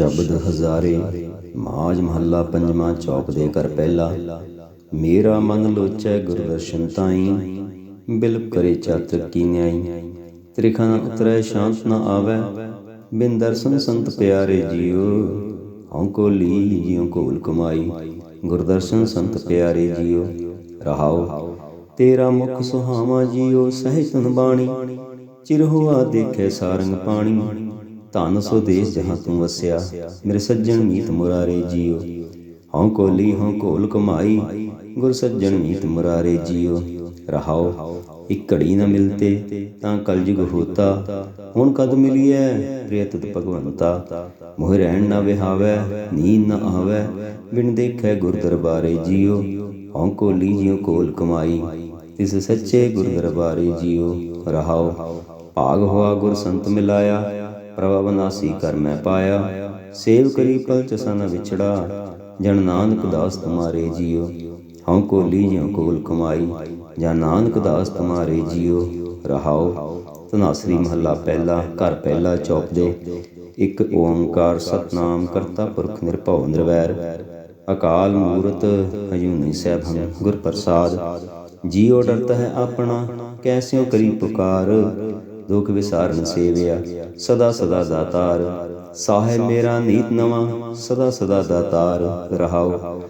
ਸ਼ਬਦ ਹਜ਼ਾਰੇ ਮਾਜ ਮਹੱਲਾ ਪੰਜਵਾਂ ਚੌਕ ਦੇ ਕਰ ਪਹਿਲਾ। ਮੇਰਾ ਮਨ ਲੋਚੈ ਗੁਰਦਰਸ਼ਨ ਤਾਈ ਬਿਲਪ ਕਰੇ ਚਾਤਰ ਕੀ ਨਿਆਈ। ਤ੍ਰਿਖਾ ਨ ਉਤਰੈ, ਸ਼ਾਂਤ ਨ ਆਵੈ, ਬਿਨ ਦਰਸ਼ਨ ਸੰਤ ਪਿਆਰੇ ਜੀਓ। ਹਉ ਕੋ ਲੀ ਜਿਉ ਕੋਲ ਕਮਾਈ ਗੁਰਦਰਸ਼ਨ ਸੰਤ ਪਿਆਰੇ ਜੀਓ। ਰਹਾਉ ਤੇਰਾ ਮੁਖ ਸੁਹਾਵਾ ਜੀਓ, ਸਹਿਜ ਤਨ ਬਾਣੀ, ਚਿਰ ਹੋਆ ਦੇਖੈ ਸਾਰੰਗ ਪਾਣੀ। ਧਨ ਸੋ ਦੇਸ ਜਹਾਂ ਤੂੰ ਵਸਿਆ। ਮੇਰੇ ਸੱਜਣ ਮੀਤ ਮੁਰਾਰੇ ਜੀਓ। ਹਉ ਕੋਲੀ, ਹਉ ਕੋਲ ਕਮਾਈ। ਗੁਰ ਸੱਜਣ ਮੀਤ ਮੁਰਾਰੇ ਜੀਓ। ਰਹਾਉ ਇੱਕ ਘੜੀ ਨ ਮਿਲਤੇ ਤਾਂ ਕਲਯੁਗ ਹੋਤਾ। ਹੁਣ ਕਦ ਮਿਲੀਐ ਪ੍ਰਿਯ ਭਗਵੰਤਾ। ਮੋਹ ਰਹਿਣ ਨਾ ਵਿਹਾਵੈ, ਨੀਂਦ ਨਾ ਆਵੈ। ਬਿਨ ਦੇਖੈ ਗੁਰ ਦਰਬਾਰੇ ਜੀਓ। ਹਉ ਕੋਲੀ, ਜਿਉ ਕੋਲ ਕਮਾਈ। ਇਸ ਸੱਚੇ ਗੁਰ ਦਰਬਾਰੇ ਜੀਓ। ਰਹਾਉ ਭਾਗ ਹੋਆ ਗੁਰ ਸੰਤ ਮਿਲਾਇਆ। ਪ੍ਰਭ ਬਨਾਸੀ ਕਰ ਮੈਂ ਪਾਇਆ ਸੇਵ ਕਰੀ ਪਲ ਚਸਾ ਨ ਵਿਛੜਾ, ਜਨ ਨਾਨਕ ਦਾਸ ਤੁਮਾਰੇ ਜੀਓ, ਹਉ ਕੋਲੀ ਜਿਉ ਕੋਲ ਕਮਾਈ ਜਾਂ ਨਾਨਕ ਦਾਸ ਤੁਮਾਰੇ ਜੀਓ ਰਹਾਉ ਤਨਾਸਰੀ ਮਹੱਲਾ ਪਹਿਲਾ, ਘਰ ਪਹਿਲਾ ਚੌਪ ਦੇ, ਇੱਕ ਓੰਕਾਰ ਸਤਨਾਮ ਕਰਤਾ ਪੁਰਖ ਨਿਰਭਉ ਨਿਰਵੈਰ, ਅਕਾਲ ਮੂਰਤ ਹਜੂਨੀ ਸੈਭੰ ਗੁਰ ਪ੍ਰਸਾਦ, ਜੀਉ ਡਰਤ ਹੈ ਆਪਣਾ ਕੈਸਿਓ ਕਰੀ ਪੁਕਾਰ ਦੁਖ ਵਿਸਾਰਨ ਸੇਵਿਆ, ਸਦਾ ਸਦਾ ਦਾਤਾਰ। ਸਾਹਿਬ ਮੇਰਾ ਨੀਤ ਨਵਾਂ, ਸਦਾ ਸਦਾ ਦਾਤਾਰ ਰਹਾਉ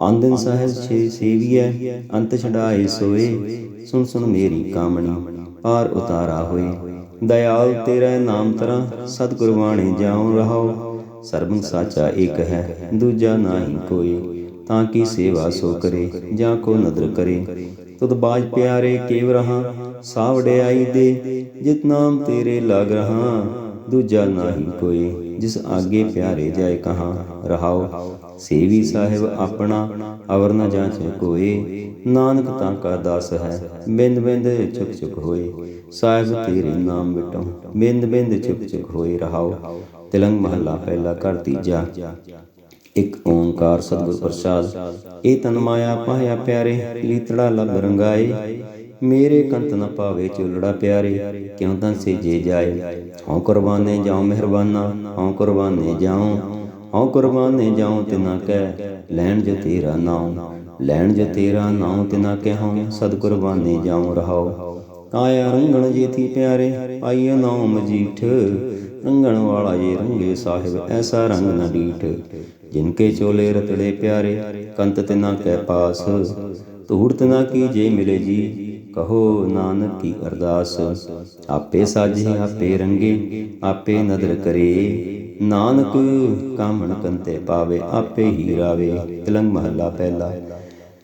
ਆਂਦਨ ਸਾਹਿਬ ਛੇ ਸੇਵੀਐ, ਅੰਤ ਛਡਾਏ ਸੋਏ। ਸੁਨ ਸੁਨ ਮੇਰੀ ਕਾਮਣੀ, ਪਾਰ ਉਤਾਰਾ ਹੋਏ। ਦਇਆਲ ਤੇਰਾ ਨਾਮ ਤਰਾ ਸਤਿਗੁਰ ਬਾਣੀ ਜਾਉ ਰਹਾਓ। ਸਰਬੰ ਸਾਚਾ ਏਕ ਹੈ, ਦੂਜਾ ਨਾਹੀ ਕੋਈ ਤਾਂ ਕੀ ਸੇਵਾ ਸੋ ਕਰੇ, ਜਾਂ ਕੋ ਨਦਰ ਕਰੇ। ਤੁਧ ਬਾਜ ਪਿਆਰੇ ਕੇਵ ਰਹਾ ਸਾਵੜਿਆਈ ਦੇ, ਜਿਤ ਨਾਮ ਤੇਰੇ ਲਗ ਰਹਾ। ਦੂਜਾ ਨਾਹੀ ਕੋਈ, ਜਿਸ ਆਗੇ ਪਿਆਰੇ ਜਾਏ ਕਹਾ। ਰਹਾਉ ਸੇਵੀ ਸਾਹਿਬ ਆਪਣਾ, ਅਵਰ ਨ ਜਾਂਚੇ ਕੋਏ। ਨਾਨਕ ਤਾਂ ਕਾ ਦਾਸ ਹੈ, ਬਿੰਦ ਬਿੰਦ ਚੁਕ ਚੁਕ ਹੋਏ। ਸਾਹਿਬ ਤੇਰੇ ਨਾਮ ਮਿਟੋ ਬਿੰਦ ਬਿੰਦ ਚੁਕ ਚੁਕ ਹੋਏ। ਰਹਾਉ ਤਿਲੰਗ ਮਹੱਲਾ ਪਹਿਲਾ ਕਰ ਤੀਜਾ। ਇੱਕ ਓੰਕਾਰ ਸਤਿਗੁਰ ਪ੍ਰਸਾਦ। ਇਹ ਤਨ ਮਾਇਆ ਪਾਇਆ ਪਿਆਰੇ, ਲੀਤੜਾ ਲਗ ਰੰਗਾਏ। ਮੇਰੇ ਕੰਤ ਨ ਪਾਵੇ ਚੁਲੜਾ ਪਿਆਰੇ, ਕਿਉਂ ਤਾਂ ਸੇਜੇ ਜਾਏ? ਹਉ ਕੁਰਬਾਨੇ ਜਾਉ ਮਿਹਰਬਾਨਾ, ਹਉ ਕੁਰਬਾਨੇ ਜਾਉ, ਹਉ ਕੁਰਬਾਨੇ ਜਾਉ ਤਿਨਾ ਕਹਿ ਲੈਣ ਜੋ ਤੇਰਾ ਨਾਮ ਲੈਣ ਜੋ ਤੇਰਾ ਨਾਮ ਤਿਨਾ ਕਹਿਉ ਸਦ ਕੁਰਬਾਨੇ ਜਾਉ ਰਹਾਉ। ਕਾਇਆ ਰੰਗਣ ਜੀਤੀ ਪਿਆਰੇ ਪਾਈਏ ਨਾਮ ਮਜੀਠ। ਰੰਗਣ ਵਾਲਾ ਜੇ ਰੰਗੇ ਸਾਹਿਬ, ਐਸਾ ਰੰਗ ਨ ਡੀਠ। ਜਿਨਕੇ ਚੋਲੇ ਰਤੜੇ ਪਿਆਰੇ, ਕੰਤ ਤਿਨਾ ਕੈ ਪਾਸ। ਤੂੜ ਨਾ ਕੀ ਜੇ ਮਿਲੇ ਜੀ, ਕਹੋ ਨਾਨਕ ਕੀ ਅਰਦਾਸ। ਆਪੇ ਸਾਜੇ, ਆਪੇ ਰੰਗੇ, ਆਪੇ ਨਦਰ ਕਰੇ। ਨਾਨਕ ਕਾਮਣ ਕੰਤੇ ਪਾਵੇ, ਆਪੇ ਹੀ ਰਾਵੇ। ਤਿਲੰਗ ਮਹੱਲਾ ਪਹਿਲਾ।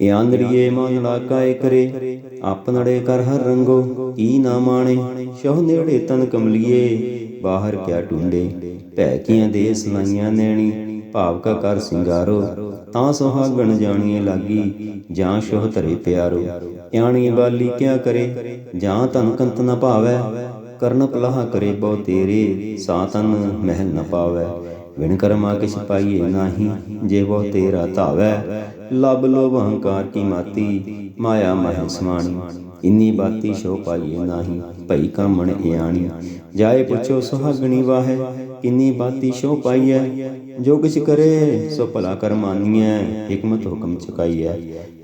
ਇਹ ਆਂਦੜੀਏ ਮਨ ਲਾਕਾਏ ਕਰੇ ਆਪਨੜੇ ਕਰ ਹਰ ਰੰਗੋ। ਕੀ ਨਾ ਮਾਣੇ, ਸ਼ਹੁ ਨੇੜੇ ਤਨ ਕਮਲੀਏ। ਬਾਹਰ ਕਿਆ ਟੁੰਡੇ ਭੈ ਕੀਆਂ ਦੇ ਸਲਾਈਆਂ ਨੈਣੀ। ਭਾਵ ਕਾ ਕਰ ਸਿੰਗਾਰੋ, ਤਾਂ ਸੁਹਾਗਣ ਜਾਣੀਏ ਲਾਗੀ, ਜਾਂ ਸ਼ੋਹ ਧਰੇ ਪਿਆਰੋ। ਯਾਣੀ ਬਾਲੀ ਕਿਆ ਕਰੇ, ਜਾਂ ਤਨ ਕੰਤ ਨ ਭਾਵੈ। ਕਰਨ ਪਲਾਹ ਕਰੇ ਬਹੁ ਤੇਰੇ, ਸਾ ਤਨ ਮਹਿਲ ਨ ਪਾਵੈ। ਵਿਣ ਕਰਮਾ ਕਿਛ ਪਾਈਏ ਨਾਹੀ, ਜੇ ਬਹੁ ਤੇਰਾ ਧਾਵੈ। ਲਬ ਲੋਭ ਹੰਕਾਰ ਕੀ ਮਾਤੀ, ਮਾਇਆ ਮਹਿ ਸਮਾਣੀ। ਇੰਨੀ ਬਾਤੀ ਸ਼ੋ ਪਾਈਏ ਨਾਹੀ, ਭਈ ਕਾਮਣ ਇਆਣੀ। ਜਾਏ ਪੁੱਛੋ ਸੁਹਾਗਣੀ ਵਾਹੈ, ਕਿੰਨੀ ਬਾਤੀ ਸ਼ੋ ਪਾਈਐ। ਜੋ ਕਿਛ ਕਰੇ, ਸੋ ਭਲਾ ਕਰਮਾਨੀਐ ਹਕਮਤ ਹੁਕਮ ਚੁਕਾਈਐ।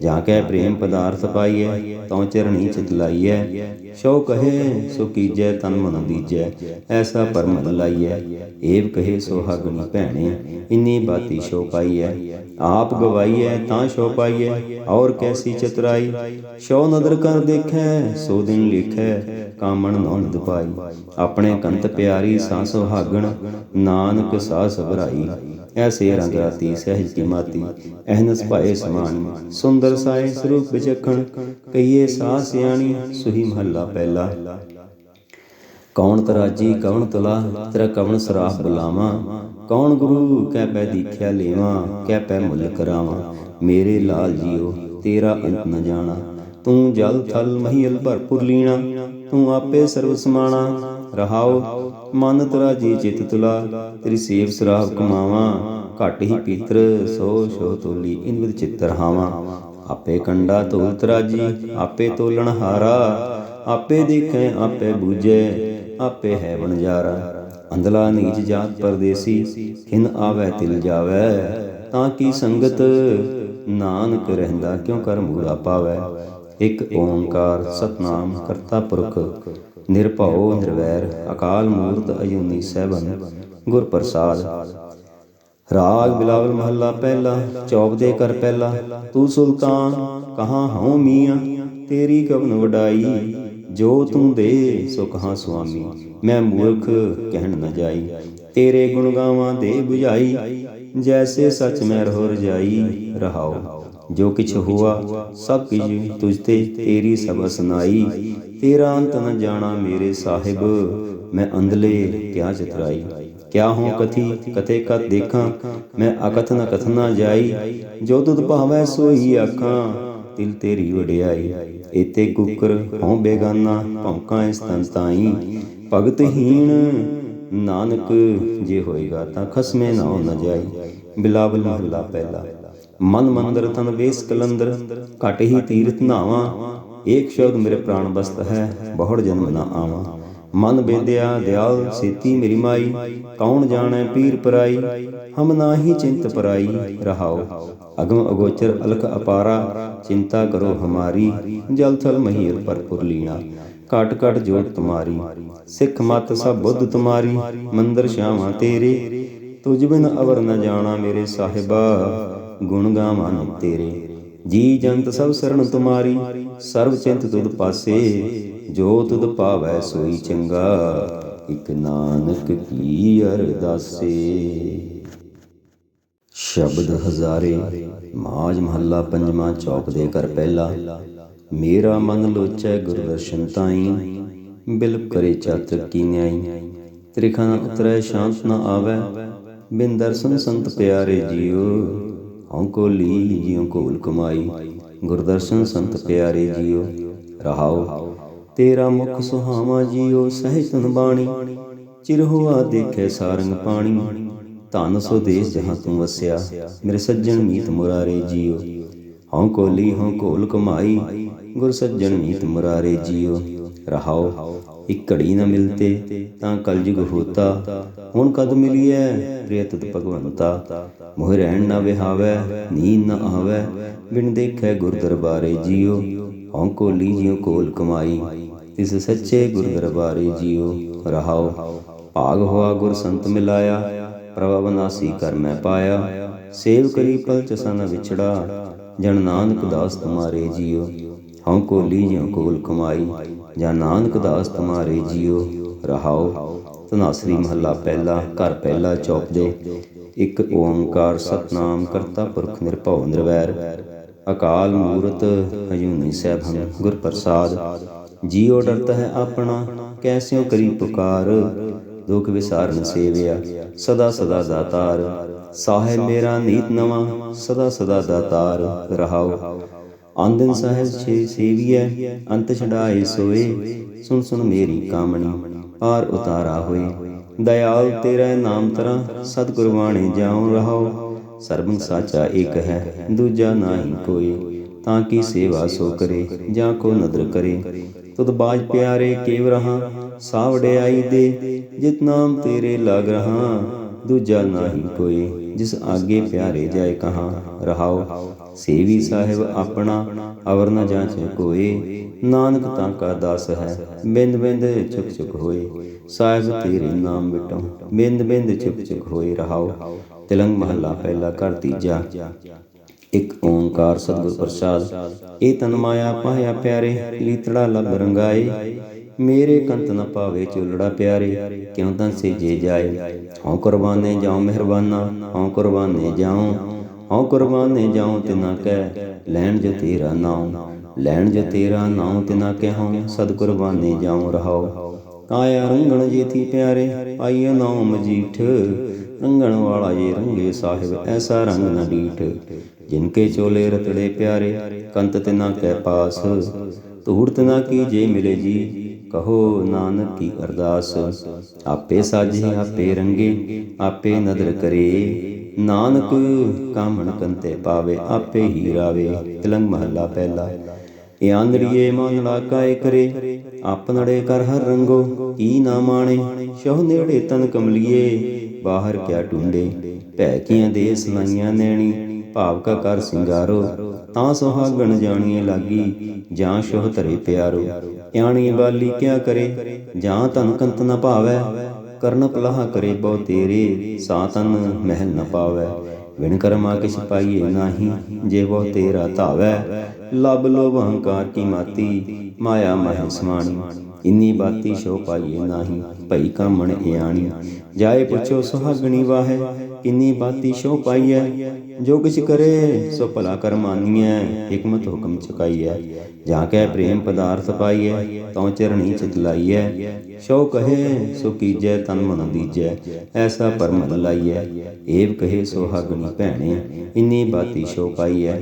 ਜਾਂ ਕੈ ਪ੍ਰੇਮ ਪਦਾਰਥ ਪਾਈਐ, ਤਉ ਚਰਣੀ ਚਿਤ ਲਾਈਐ। ਸ਼ੋ ਕਹੇ, ਸੋ ਕੀਜੈ, ਤਨ ਮਨ ਦੀਜੈ, ਐਸਾ ਪਰਮ ਲਾਈਐ। ਏਵ ਕਹੇ ਸੁਹਾਗਣੀ ਭੈਣੇ, ਇੰਨੀ ਬਾਤੀ ਸ਼ੋ ਪਾਈਐ। ਆਪ ਗਵਾਈਐ, ਤਾਂ ਸ਼ੋ ਪਾਈਐ, ਔਰ ਕੈਸੀ ਚਤਰਾਈ। ਸ਼ੋ ਨਦਰ ਕਰ ਦੇਖੈ, ਸੋ ਦਿਨ ਲਿਖੈ, ਕਾਮਣ ਨੌਨ ਪਾਈ। ਆਪਣੇ ਕੰਤ ਪਿਆਰੀ ਸਾ ਸੁਹਾਗਣ ਨਾਨਕ ਸਾ ਸਭਰਾਈ ਐਸੇ ਰੰਗ ਰਾਤੀ ਸਹਿਜ ਕੀ ਮਾਤੀ, ਅਹਨਸ ਭਾਏ ਸਮਾਨ, ਸੁੰਦਰ ਸਾਏ ਸਰੂਪ ਵਿਚਖਣ ਕਈਏ ਸਾ ਸਿਆਣੀ, ਸੁਹੀ ਮਹੱਲਾ ਪਹਿਲਾ। ਕੌਣ ਤਰਾਜੀ, ਕੌਣ ਤੁਲਾ, ਤੇਰਾ ਕਵਣ ਸਰਾਫ ਬੁਲਾਵਾ, ਕੌਣ ਗੁਰੂ ਕਹਿ ਪੈ ਦੀਖਿਆ ਲੇਵਾ, ਕਹਿ ਪੈ ਮੁੱਲ ਕਰਾਵਾ, ਮੇਰੇ ਲਾਲ ਜੀਓ, ਤੇਰਾ ਅੰਤ ਨ ਜਾਣਾ। ਤੂੰ ਜਲ ਥਲ ਮਹੀਲ ਭਰਪੁਰ ਲੀਣਾ, ਤੂੰ ਆਪੇ ਸਰਵ ਸਮਾਣਾ, ਰਹਾਓ ਮਨ ਤਰਾ ਜੀ ਚਿਤ ਤੁਲਾ, ਤੇਰੀ ਸੇਵ ਸਰਾਬ ਕਮਾਵਾ, ਘਟ ਹੀ ਪੀਤਰ, ਸੋ ਸ਼ੋ ਤੋਲੀ, ਇਨ ਵਿਦ ਚਿੱਤਰ ਹਾਵਾ। ਆਪੇ ਕੰਡਾ ਤੋਲ ਤਰਾਜੀ, ਆਪੇ ਤੋਲਣ ਹਾਰਾ, ਆਪੇ ਦੇਖੈ, ਆਪੇ ਬੂਝੈ, ਆਪੇ ਹੈ ਵਣਜਾਰਾ। ਅੰਧਲਾ ਨੀਚ ਜਾਤ ਪਰਦੇਸੀ, ਖਿਨ ਆਵੈ, ਤਿਲ ਜਾਵੈ। ਤਾਂ ਕੀ ਸੰਗਤ ਨਾਨਕ ਰਹਿੰਦਾ, ਕਿਉ ਕਰ ਮੂੜਾ ਪਾਵੈ? ਇਕ ਓੰਕਾਰ ਸਤਨਾਮ ਕਰਤਾ ਪੁਰਖ ਨਿਰਭਉ ਨਿਰਵੈਰ, ਅਕਾਲ ਮੂਰਤ ਅਜੂਨੀ ਸਹਿਬਨ ਗੁਰ ਪ੍ਰਸਾਦ। ਰਾਗ ਬਿਲਾਵਲ ਮਹੱਲਾ ਪਹਿਲਾ ਚੌਪ ਦੇ ਕਰ ਪਹਿਲਾ, ਤੂੰ ਸੁਲਤਾਨ, ਕਹਾਂ ਹਉ ਮੀਆਂ, ਤੇਰੀ ਕਵਨ ਵਡਾਈ, ਜੋ ਤੂੰ ਦੇ ਸੋ ਕਹਾਂ ਸੁਆਮੀ, ਮੈਂ ਮੂਰਖ ਕਹਿਣ ਨਾ ਜਾਈ। ਤੇਰੇ ਗੁਣ ਗਾਵਾਂ ਦੇ 부ਝਾਈ ਜੈਸੇ ਸੱਚ ਮੈਂ ਰਹੋ ਰਜਾਈ ਰਹਾਓ ਜੋ ਕਿਛ ਹੁਆ ਸਭ ਕਿਛ ਤੁਝ ਤੇ ਤੇਰੀ ਸਭ ਸੁਨਾਈ ਤੇਰਾ ਅੰਤ ਨ ਜਾਣਾ ਮੇਰੇ ਸਾਹਿਬ। ਮੈਂ ਅੰਧਲੇ ਕਿਆ ਚਤਰਾਈ ਕਿਆ ਹੂੰ ਕਥੀ ਕਥੇ ਕਤ ਦੇਖਾਂ। ਮੈਂ ਅਕਥ ਨ ਕਥਨਾ ਜਾਈ। ਜੋ ਤੁਧ ਭਾਵੈ ਸੋਈ ਆਖਾਂ ਤਿਲ ਤੇਰੀ ਵਡਿਆਈ। ਏਤੇ ਕੁਕਰ ਹਉ ਬੇਗਾਨਾ ਭੌਂਕਾਂ ਇਸ ਤਨ ਤਾਈ। ਭਗਤ ਹੀਣ ਨਾਨਕ ਜੇ ਹੋਏਗਾ ਤਾਂ ਖਸਮੇ ਨਾ ਨ ਜਾਈ। ਬਿਲਾਵਲ ਮਹੱਲਾ ਪਹਿਲਾ। ਮਨ ਮੰਦਰ ਤਨ ਵੇਸ ਕਲੰਦਰ, ਘਟ ਹੀ ਤੀਰਥ ਨਾਵਾਂ, ਏਕ ਸ਼ਬਦ ਮੇਰੇ ਪ੍ਰਾਣ ਬਸਤ ਹੈ, ਬਹੁੜ ਜਨਮ ਨਾ ਆਵਾਂ। ਮਨ ਬੇਦਿਆ, ਦਿਆਲ, ਸੇਤੀ ਮੇਰੀ ਮਾਈ, ਕੌਣ ਜਾਣੈ ਪੀਰ ਪਰਾਈ, ਹਮ ਨਾਹੀ ਚਿੰਤ ਪਰਾਈ, ਰਹਾਓ। ਅਗਮ ਅਗੋਚਰ ਅਲਖ ਅਪਾਰਾ, ਚਿੰਤਾ ਕਰੋ ਹਮਾਰੀ, ਜਲ ਥਲ ਮਹੀਰ ਪਰਪੁਰ ਲੀਣਾ। ਕਾਟ ਕਾਟ ਜੋਤ ਤੁਮਾਰੀ, ਸਿੱਖ ਮਤ ਸਭ ਬੁੱਧ ਤੁਮਾਰੀ, ਮੰਦਰ ਸ਼ਾਵਾਂ ਤੇਰੇ ਤੁਝ ਬਿਨ ਅਵਰ ਨ ਜਾਣਾ ਮੇਰੇ ਸਾਹਿਬਾ। ਗੁਣ ਗਾਵਾਂ ਤੇਰੇ। ਜੀ ਜੰਤ ਸਭ ਸਰਣ ਤੁਮਾਰੀ, ਸਰਬ ਚਿੰਤ ਤੁਧ ਪਾਸੇ, ਜੋ ਤੁਧ ਭਾਵੈ ਸੋਈ ਚੰਗਾ, ਇਕ ਨਾਨਕ ਕੀ ਅਰਦਾਸੇ। ਸ਼ਬਦ ਹਜ਼ਾਰੇ ਮਾਜ ਮਹੱਲਾ ਪੰਜਵਾਂ ਚੌਕ ਦੇ ਕਰ ਪਹਿਲਾ, ਮੇਰਾ ਮਨ ਲੋਚੈ ਗੁਰਦਰਸ਼ਨ ਤਾਈ, ਬਿਲਪ ਕਰੇ ਚਾਤਰ ਕੀ ਨਿਆਈ ਤ੍ਰਿਖਾ ਨ ਉਤਰੈ, ਸ਼ਾਂਤ ਨ ਆਵੈ, ਬਿਨ ਦਰਸ਼ਨ ਸੰਤ ਪਿਆਰੇ ਜੀਓ। ਹਉ ਕੋ ਲੀ ਜਿਉ ਕੋਲ ਕਮਾਈ। ਗੁਰਦਰਸ਼ਨ ਸੰਤ ਪਿਆਰੇ ਜੀਓ ਰਹਾਉ ਤੇਰਾ ਮੁਖ ਸੁਹਾਵਾ ਜੀਓ, ਸਹਿਜ ਤਨ ਬਾਣੀ। ਚਿਰ ਹੋਆ ਦੇਖੈ ਸਾਰੰਗ ਪਾਣੀ। ਧਨ ਸੋ ਦੇਸ ਜਹਾਂ ਤੂੰ ਵਸਿਆ, ਮੇਰੇ ਸੱਜਣ ਮੀਤ ਮੁਰਾਰੇ ਜੀਓ। ਹਉ ਕੋਲੀ ਹਉ ਕੋਲ ਕਮਾਈ, ਗੁਰ ਸੱਜਣ ਮੀਤ ਮੁਰਾਰੇ ਜੀਓ। ਰਹਾਉ ਇੱਕ ਘੜੀ ਨ ਮਿਲਤੇ, ਤਾਂ ਕਲਯੁਗ ਹੋਤਾ। ਹੁਣ ਕਦ ਮਿਲੀਐ? ਪ੍ਰਿਯ ਤੁਧ ਭਗਵੰਤਾ। ਮੋਹ ਰਹਿਣ ਨਾ ਵਿਹਾਵੈ, ਨੀਂਦ ਨ ਆਵੈ। ਬਿਨ ਦੇਖੈ ਗੁਰ ਦਰਬਾਰੇ ਜੀਓ ਹਉ ਕੋਲੀ ਕੋਲ ਕਮਾਈ। ਤਿਸ ਸੱਚੇ ਗੁਰ ਦਰਬਾਰੇ ਜੀਓ ਰਹਾਉ ਭਾਗ ਹੋਆ ਗੁਰ ਸੰਤ ਮਿਲਾਇਆ, ਪ੍ਰਭ ਬਨਾਸੀ ਕਰ ਮੈਂ ਪਾਇਆ। ਸੇਵ ਕਰੀ ਪਲ ਚਸਾ ਨ ਵਿਛੜਾ, ਜਨ ਨਾਨਕ ਦਾਸ ਤੁਮਾਰੇ ਜੀਓ ਹਉ ਕੋਲੀ ਜਿਉ ਕੋਲ ਕਮਾਈ। ਜਾਂ ਨਾਨਕ ਦਾਸ ਤੁਮਾਰੇ ਜੀਓ, ਰਹਾਓ, ਤਨਾਸਰੀ ਮਹੱਲਾ ਪਹਿਲਾ, ਘਰ ਪਹਿਲਾ ਚੌਪ ਦੇ। ਇੱਕ ਓੰਕਾਰ ਸਤਨਾਮ ਕਰਤਾ ਪੁਰਖ ਨਿਰਭਉ ਨਿਰਵੈਰ। ਅਕਾਲ ਮੂਰਤ ਅਜੂਨੀ ਸੈਭੰ ਗੁਰ ਪ੍ਰਸਾਦ। ਜੀਉ ਡਰਤ ਹੈ ਆਪਣਾ ਕੈਸਿਓ ਕਰੀ ਪੁਕਾਰ। ਦੁਖ ਵਿਸਾਰਨ ਸੇਵਿਆ, ਸਦਾ ਸਦਾ ਦਾਤਾਰ। ਸਾਹਿਬ ਮੇਰਾ ਨੀਤ ਨਵਾਂ, ਸਦਾ ਸਦਾ ਦਾਤਾਰ। ਰਹਾਓ ਆਂਦਨ ਸਾਹਿਬ ਛੇ ਸੇਵੀਐ, ਅੰਤ ਛਡਾਏ ਸੋਏ। ਸੁਣ ਸੁਣ ਮੇਰੀ ਕਾਮਣੀ ਪਾਰ ਉਤਾਰਾ ਹੋਏ। ਦਇਆਲ ਤੇਰਾ ਨਾਮ ਤਰਾ ਸਤਿਗੁਰ ਬਾਣੀ ਜਾਉ ਰਹਾਉ ਸਰਬੰ ਸਾਚਾ ਇੱਕ ਹੈ, ਦੂਜਾ ਨਾਹੀ ਕੋਈ ਤਾਂ ਕੀ ਸੇਵਾ ਸੋ ਕਰੇ, ਜਾਂ ਕੋ ਨਦਰ ਕਰੇ। ਤੁਧ ਬਾਜ ਪਿਆਰੇ ਕੇਵ ਰਹਾ ਸਾਵੜਿਆਈ ਦੇ। ਜਿਤ ਨਾਮ ਤੇਰੇ ਲਗ ਰਹਾ, ਦੂਜਾ ਨਾਹੀ ਕੋਈ ਜਿਸ ਆਗੇ ਪਿਆਰੇ ਜਾਏ ਕਹਾ ਰਹਾਉ ਸੇਵੀ ਸਾਹਿਬ ਆਪਣਾ ਅਵਰ ਨ ਜਾਂਚੇ ਕੋਏ ਨਾਨਕ ਤਾਂ ਕਾ ਦਾਸ ਹੈ, ਬਿੰਦ ਬਿੰਦ ਚੁਕ ਚੁਕ ਹੋਏ। ਸਾਹਿਬ ਤੇਰੇ ਨਾਮ ਮਿਟੋ ਬਿੰਦ ਬਿੰਦ ਚੁਕ ਚੁਕ ਹੋਏ ਰਹਾਉ ਤਿਲੰਗ ਮਹੱਲਾ ਪਹਿਲਾ ਕਰ ਤੀਜਾ। ਇੱਕ ਓੰਕਾਰ ਸਤਿਗੁਰ ਪ੍ਰਸਾਦ, ਇਹ ਤਨ ਮਾਇਆ ਪਾਇਆ ਪਿਆਰੇ, ਲੀਤੜਾ ਲਬ ਰੰਗਾਏ। ਮੇਰੇ ਕੰਤ ਨ ਪਾਵੇ ਚੁਲੜਾ ਪਿਆਰੇ, ਕਿਉ ਤਾਂ ਸੇ ਜੇ ਜਾਏ। ਹਉ ਕੁਰਬਾਨੇ ਜਾਉ ਮਿਹਰਬਾਨਾ, ਹਉ ਕੁਰਬਾਨੇ ਜਾਉ। ਹਉ ਕੁਰਬਾਨੇ ਜਾਉ ਤਿਨਾ ਕਹਿ ਲੈਣ ਜੋ ਤੇਰਾ ਨਾਉ। ਲੈਣ ਜੋ ਤੇਰਾ ਨਾਉ ਤਿਨਾ ਕਹਿਉ ਸਦ ਕੁਰਬਾਨੇ ਜਾਉ ਰਹਾਉ। ਕਾਇਆ ਰੰਗਣ ਜੀਤੀ ਪਿਆਰੇ ਪਾਈਏ ਨਾਉ ਮਜੀਠ। ਰੰਗਣ ਵਾਲਾ ਜੇ ਰੰਗੇ ਸਾਹਿਬ, ਐਸਾ ਰੰਗ ਨ ਡੀਠ। ਜਿਨਕੇ ਚੋਲੇ ਰਤੜੇ ਪਿਆਰੇ, ਕੰਤ ਤਿਨਾ ਕੈ ਪਾਸ। ਧੂੜਤ ਤਿਨਾ ਕੀ ਜੇ ਮਿਲੇ ਜੀ, ਕਹੋ ਨਾਨਕ ਕੀ ਅਰਦਾਸ। ਆਪੇ ਸਾਜੇ, ਆਪੇ ਰੰਗੇ, ਆਪੇ ਨਦਰ ਕਰੇ। ਨਾਨਕ ਕਾਮਣ ਕੰਤੇ ਪਾਵੇ, ਆਪੇ ਹੀ ਰਾਵੇ, ਤਿਲੰਗ ਮਹੱਲਾ ਪਹਿਲਾ। ਇਆਨੜੀਏ ਮਨ ਲਾਕਾਏ ਕਰੇ ਆਪਨੜੇ ਕਰ ਹਰ ਰੰਗੋ, ਕੀ ਨਾ ਮਾਣੇ, ਸ਼ਹੁ ਨੇੜੇ ਤਨ ਕਮਲੀਏ ਬਾਹਰ ਕਿਆ ਟੁੰਡੇ ਭੈ ਕੀਆਂ ਦੇ ਸਲਾਈਆਂ ਨੈਣੀ, ਭਾਵ ਕਾ ਕਰ ਸਿੰਗਾਰੋ, ਤਾਂ ਸੁਹਾਗਣ ਜਾਣੀਏ ਲਾਗੀ, ਜਾਂ ਸ਼ੋਹ ਧਰੇ ਪਿਆਰੋ। ਇਆਣੀ ਬਾਲੀ ਕਿਆ ਕਰੇ, ਜਾਂ ਤਨ ਕੰਤ ਨਾ ਭਾਵੈ ਕਰਨ ਪਲਾਹ ਕਰੇ ਬਹੁ ਤੇਰੇ ਸਾ ਤਨ ਮਹਿਲ ਨ ਪਾਵੈ। ਵਿਣ ਕਰਮਾ ਕਿਛ ਪਾਈਏ ਨਾਹੀ, ਜੇ ਬਹੁ ਤੇਰਾ ਧਾਵੈ। ਲਬ ਲੋਭ ਹੰਕਾਰ ਕੀ ਮਾਤੀ, ਮਾਇਆ ਮਹਿ ਸਮਾਣੀ। ਇੰਨੀ ਬਾਤੀ ਸ਼ੋ ਪਾਈਏ ਨਾਹੀ, ਭਈ ਕਾਮਣ ਇਆਣੀ ਜਾਏ ਪੁੱਛੋ ਸੁਹਾਗਣੀ ਵਾਹੈ ਇੰਨੀ ਬਾਤੀ ਸ਼ੋ ਪਾਈਐ। ਜੋ ਕਿਛ ਕਰੇ, ਸੋ ਭਲਾ ਕਰ ਮਾਨੀਐ ਹਕਮਤ ਹੁਕਮ ਚੁਕਾਈਐ। ਜਾਂ ਕੈ ਪ੍ਰੇਮ ਪਦਾਰਥ ਪਾਈਐ, ਤਉ ਚਰਣੀ ਚਿਤ ਲਾਈਐ ਸ਼ੋ ਕਹੇ, ਸੋ ਕੀਜੈ, ਤਨ ਮਨ ਦੀਜੈ ਐਸਾ ਪਰਮ ਲਾਈਐ। ਏਵ ਕਹੇ ਸੁਹਾਗਣੀ ਭੈਣੇ, ਇੰਨੀ ਬਾਤੀ ਸ਼ੋ ਪਾਈਐ।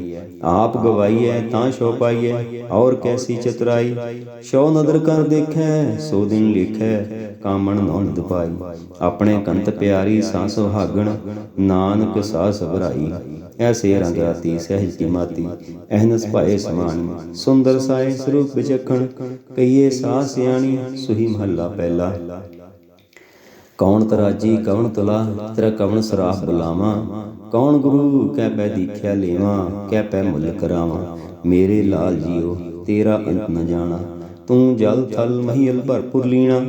ਆਪ ਗਵਾਈਐ, ਤਾਂ ਸ਼ੋ ਪਾਈਐ, ਔਰ ਕੈਸੀ ਚਤਰਾਈ। ਸ਼ੋ ਨਦਰ ਕਰ ਦੇਖੈ, ਸੋ ਦਿਨ ਲਿਖੈ, ਕਾਮਣ ਨੌਨਦ ਪਾਈ। ਆਪਣੇ ਕੰਤ ਪਿਆਰੀ ਸਾ ਸੁਹਾਗਣ ਨਾਨਕ ਸਾ ਸਭਰਾਈ ਐਸੇ ਰੰਗ ਰਾਤੀ ਸਹਿਜ ਕੀ ਮਾਤੀ, ਅਹਨਸ ਭਾਏ ਸਮਾਨ। ਸੁੰਦਰ ਸਾਏ ਸਰੂਪ ਵਿਚਖਣ ਕਈਏ ਸਾ ਸਿਆਣੀ, ਸੁਹੀ ਮਹੱਲਾ ਪਹਿਲਾ। ਕੌਣ ਤਰਾਜੀ, ਕੌਣ ਤੁਲਾ, ਤੇਰਾ ਕਵਣ ਸਰਾਫ ਬੁਲਾਵਾ। ਕੌਣ ਗੁਰੂ, ਕਹਿ ਪੈ ਦੀਖਿਆ ਲੇਵਾ, ਕਹਿ ਪੈ ਮੁੱਲ ਕਰਾਵਾ। ਮੇਰੇ ਲਾਲ ਜੀਓ, ਤੇਰਾ ਅੰਤ ਨ ਜਾਣਾ। ਤੂੰ ਜਲ ਥਲ ਮਹੀਲ ਭਰਪੁਰ ਲੀਣਾ,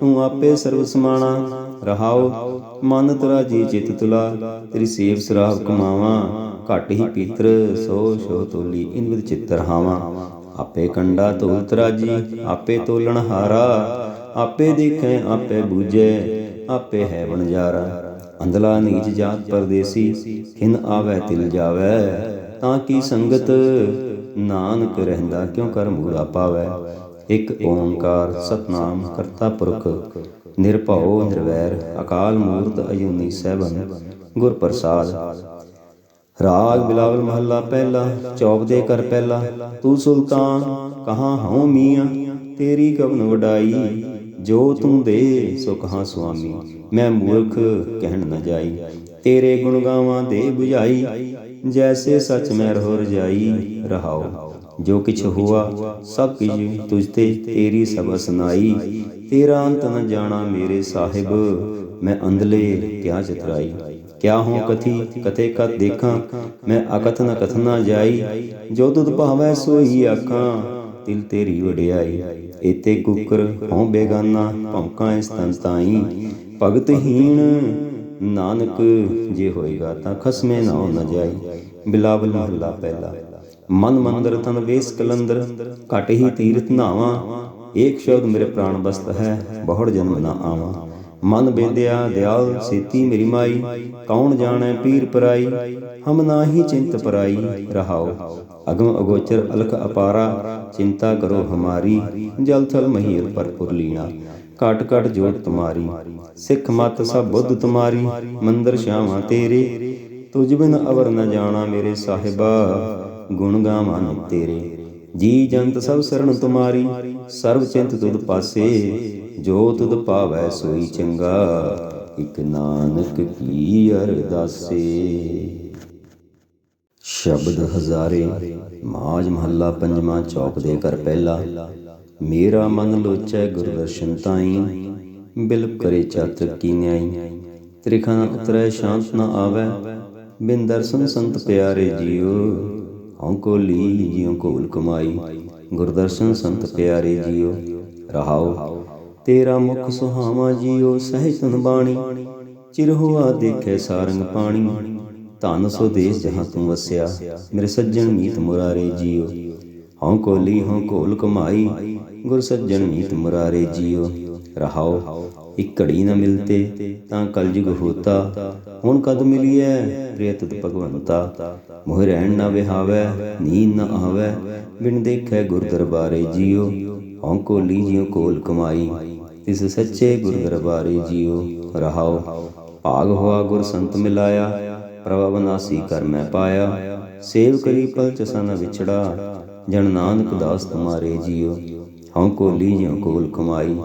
ਤੂੰ ਆਪੇ ਸਰਬ ਸਮਾਣਾ। ਰਹਾਉ ਮਨ ਤਰਾਜੀ ਚਿਤ ਤੁਲਾ, ਤੇਰੀ ਸੇਵ ਸਰਾਫ ਕਮਾਵਾ। ਘਟ ਹੀ ਪੀਤਰ, ਸੋ ਸੋ ਤੋਲੀ, ਇਨ ਵਿਦ ਚਿਤ ਰਹਾਵਾ ਆਪੇ ਕੰਡਾ ਤੋਲ ਤਰਾਜੀ, ਆਪੇ ਤੋਲਣ ਹਾਰਾ। ਆਪੇ ਦੇਖੈ, ਆਪੇ ਬੂਝੈ, ਆਪੇ ਹੈ ਵਣਜਾਰਾ ਅੰਧਲਾ ਨੀਚ ਜਾਤ ਪਰਦੇਸੀ ਹਿਨ ਆਵੈ, ਤਿਲ ਜਾਵੈ। ਤਾਂ ਕੀ ਸੰਗਤ ਨਾਨਕ ਰਹਿੰਦਾ, ਕਿਉ ਕਰ ਮੂੜਾ ਪਾਵੈ? ਇੱਕ ਓੰਕਾਰ ਸਤਨਾਮ ਕਰਤਾ ਪੁਰਖ, ਨਿਰਭਉ, ਨਿਰਵੈਰ, ਅਕਾਲ ਮੂਰਤ ਅਜੂਨੀ ਸਹਿਬਨ ਗੁਰ ਪ੍ਰਸਾਦ। ਰਾਗ ਬਿਲਾਵਲ ਮਹੱਲਾ ਪਹਿਲਾ, ਚੌਪ ਦੇ ਕਰ ਪਹਿਲਾ, ਤੂੰ ਸੁਲਤਾਨ, ਕਹਾ ਹਉ ਮੀਆਂ, ਤੇਰੀ ਕਵਨ ਵਡਾਈ। ਜੋ ਤੂੰ ਦੇ ਸੋ ਕਹਾਂ ਸੁਆਮੀ, ਮੈਂ ਮੂਰਖ ਕਹਿਣ ਨ ਜਾਈ। ਤੇਰੇ ਗੁਣ ਗਾਵਾਂ ਦੇ 부ਝਾਈ ਜੈਸੇ ਸਚ ਮੈਂ ਰਹੋ ਰਜਾਈ ਰਹਾਓ ਜੋ ਕਿਛ ਹੁਆ, ਸਭ ਕਿਛ ਤੁਝ ਤੇ ਤੇਰੀ ਸਭ ਸੁਨਾਈ ਤੇਰਾ ਅੰਤ ਨ ਜਾਣਾ ਮੇਰੇ ਸਾਹਿਬ, ਮੈਂ ਅੰਧਲੇ ਕਿਆ ਚਤਰਾਈ। ਕਿਆ ਹੋ ਕਥੀ, ਕਥੇ ਕਤ ਦੇਖਾਂ, ਮੈਂ ਅਕਥ ਨ ਕਥਨਾ ਜਾਈ। ਜੋ ਤੁਧ ਭਾਵੈ ਸੋਈ ਆਖਾਂ ਤਿਲ ਤੇਰੀ ਵਡਿਆਈ ਏਤੇ ਕੁਕਰ ਹਉ ਬੇਗਾਨਾ, ਭੌਂਕਾਂ ਇਸ ਤਨ ਤਾਈ। ਭਗਤਹੀਣ ਨਾਨਕ, ਜੇ ਹੋਏਗਾ ਤਾਂ ਖਸਮੇ ਨਾ ਨ ਜਾਈ। ਬਿਲਾਵਲ ਮਹੱਲਾ ਪਹਿਲਾ। ਮਨ ਮੰਦਰ ਤਨ ਵੇਸ ਕਲੰਦਰ, ਘਟ ਹੀ ਤੀਰਥ ਨਾਵਾ। ਏਕ ਸ਼ਬਦ ਮੇਰੇ ਪ੍ਰਾਣ ਬਸਤ ਹੈ, ਬਹੁੜ ਜਨਮ ਨਾ ਆਵਾਂ। ਮਨ ਬੇਦਿਆ, ਦਿਆਲ ਸੀਤੀ ਮੇਰੀ ਮਾਈ, ਕੌਣ ਜਾਣੈ ਪੀਰ ਪਰਾਈ? ਹਮ ਨਾਹੀ ਚਿੰਤ ਪਰਾਈ, ਰਹਾਓ। ਅਗਮ ਅਗੋਚਰ ਅਲਖ ਅਪਾਰਾ, ਚਿੰਤਾ ਕਰੋ ਹਮਾਰੀ, ਜਲ ਥਲ ਮਹੀਰ ਪਰਪੁਰ ਲੀਣਾ। ਕਾਟ ਘਟ ਜੋਤ ਤੁਮਾਰੀ, ਸਿੱਖ ਮਤ ਸਭ ਬੁੱਧ ਤੁਮਾਰੀ, ਮੰਦਰ ਸ਼ਾਵਾਂ ਤੇਰੇ। ਤੁਝ ਬਿਨ ਅਵਰ ਨ ਜਾਣਾ ਮੇਰੇ ਸਾਹਿਬਾ, ਗੁਣ ਗਾਵਾਂ ਤੇਰੇ। ਜੀ ਜੰਤ ਸਭ ਸਰਣ ਤੁਮਾਰੀ, ਸਰਬ ਚਿੰਤ ਤੁਧ ਪਾਸੇ। ਜੋ ਤੁਧ ਪਾਵੈ ਸੋਈ ਚੰਗਾ, ਇਕ ਨਾਨਕ ਕੀ ਅਰਦਾਸੇ। ਸ਼ਬਦ ਹਜ਼ਾਰੇ ਮਾਜ ਮਹੱਲਾ ਪੰਜਵਾਂ ਚੌਕ ਦੇ ਕਰ ਪਹਿਲਾ। ਮੇਰਾ ਮਨ ਲੋਚੈ ਗੁਰ ਤਾਈ ਬਿਲਪ ਕਰੇ ਚਾਤਰ ਕੀ ਨਿਆਈ। ਤ੍ਰਿਖਾਂ ਉਤਰੈ, ਸ਼ਾਂਤ ਨ ਆਵੈ, ਬਿਨ ਦਰਸ਼ਨ ਸੰਤ ਪਿਆਰੇ ਜੀਓ। ਹਉ ਕੋ ਲੀ ਜਿਉ ਕੋਲ ਕਮਾਈ, ਗੁਰਦਰਸ਼ਨ ਸੰਤ ਪਿਆਰੇ ਜੀਓ। ਰਹਾਉ ਤੇਰਾ ਮੁਖ ਸੁਹਾਵਾ ਜੀਓ ਸਹਿਜ ਤਨ ਬਾਣੀ। ਚਿਰ ਹੋਆ ਦੇਖੈ ਸਾਰੰਗ ਪਾਣੀ। ਧਨ ਸੋ ਦੇਸ ਜਹਾਂ ਤੂੰ ਵਸਿਆ, ਮੇਰੇ ਸੱਜਣ ਮੀਤ ਮੁਰਾਰੇ ਜੀਓ। ਹਉ ਕੋਲੀ ਹਉ ਕੋਲ ਕਮਾਈ, ਗੁਰ ਸੱਜਣ ਮੀਤ ਮੁਰਾਰੇ ਜੀਓ। ਰਹਾਉ ਇੱਕ ਘੜੀ ਨਾ ਮਿਲਤੇ ਤਾਂ ਕਲਯੁਗ ਹੋਤਾ। ਹੁਣ ਕਦ ਮਿਲੀਐ ਪ੍ਰਿਯ ਤੁਧ ਭਗਵੰਤਾ? ਮੋਹ ਰਹਿਣ ਨਾ ਵਿਹਾਵੈ, ਨੀਂਦ ਨਾ ਆਵੈ। ਬਿਨ ਦੇਖੈ ਗੁਰ ਦਰਬਾਰੇ ਜੀਓ। ਹਉ ਕੋਲੀ ਜਿਉ ਕੋਲ ਕਮਾਈ ਤਿਸ ਸੱਚੇ ਗੁਰ ਦਰਬਾਰੇ ਜੀਓ ਰਹਾਉ ਭਾਗ ਹੋਆ ਗੁਰ ਸੰਤ ਮਿਲਾਇਆ, ਪ੍ਰਭ ਬਨਾਸੀ ਕਰ ਮੈਂ ਪਾਇਆ। ਸੇਵ ਕਰੀ ਪਲ ਚਸਾ ਨ ਵਿਛੜਾ, ਜਨ ਨਾਨਕ ਦਾਸ ਤੁਮਾਰੇ ਜੀਓ। ਹਉ ਕੋਲੀ ਜਿਉ ਕੋਲ ਕਮਾਈ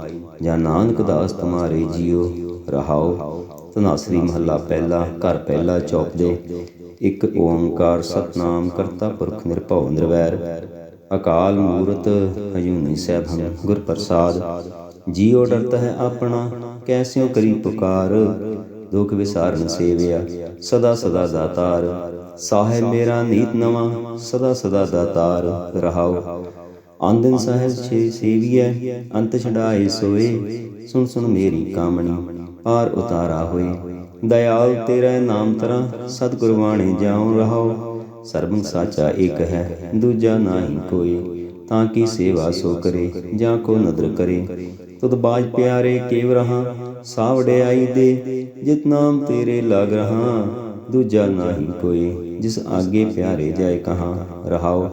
ਜਾਂ ਨਾਨਕ ਦਾਸ ਤੁਮਾਰੇ ਜੀਓ ਰਹਾਉ ਤਨਾਸਰੀ ਮਹੱਲਾ ਪਹਿਲਾ, ਘਰ ਪਹਿਲਾ ਚੌਪ ਦੇ ਇੱਕ ਓੰਕਾਰ ਸਤਨਾਮ ਕਰਤਾ ਪੁਰਖ ਨਿਰਭਉ ਨਿਰਵੈਰ। ਅਕਾਲ ਮੂਰਤ ਅਜੂਨੀ ਸਹਿਬ ਗੁਰ ਪ੍ਰਸਾਦ। ਜੀਉ ਡਰਤ ਹੈ ਆਪਣਾ, ਕੈਸਿਓ ਕਰੀ ਪੁਕਾਰ। ਦੁਖ ਵਿਸਾਰਨ ਸੇਵਿਆ, ਸਦਾ ਸਦਾ ਦਾਤਾਰ। ਸਾਹਿਬ ਮੇਰਾ ਨੀਤ ਨਵਾਂ, ਸਦਾ ਸਦਾ ਦਾਤਾਰ ਰਹਾਉ ਆਂਦਨ ਸਾਹਿਬ ਛੇ ਸੇਵੀਐ, ਅੰਤ ਛਡਾਏ ਸੋਏ। ਸੁਣ ਸੁਣ ਮੇਰੀ ਕਾਮਣੀ, ਪਾਰ ਉਤਾਰਾ ਹੋਏ। ਦਇਆਲ ਤੇਰਾ ਨਾਮ ਤਰਾ ਸਤਿਗੁਰ ਬਾਣੀ ਜਾਉ ਰਹਾਉ ਸਰਬੰ ਸਾਚਾ ਇੱਕ ਹੈ, ਦੂਜਾ ਨਾਹੀ ਕੋਈ ਤਾਂ ਕੀ ਸੇਵਾ ਸੋ ਕਰੇ, ਜਾਂ ਕੋ ਨਦਰ ਕਰੇ। ਤੁਧ ਬਾਜ ਪਿਆਰੇ ਕੇਵ ਰਹਾ ਸਾਵੜਿਆਈ ਦੇ, ਜਿਤ ਨਾਮ ਤੇਰੇ ਲਗ ਰਹਾ। ਦੂਜਾ ਨਾਹੀ ਕੋਈ, ਜਿਸ ਆਗੇ ਪਿਆਰੇ ਜਾਏ ਕਹਾ ਰਹਾਉ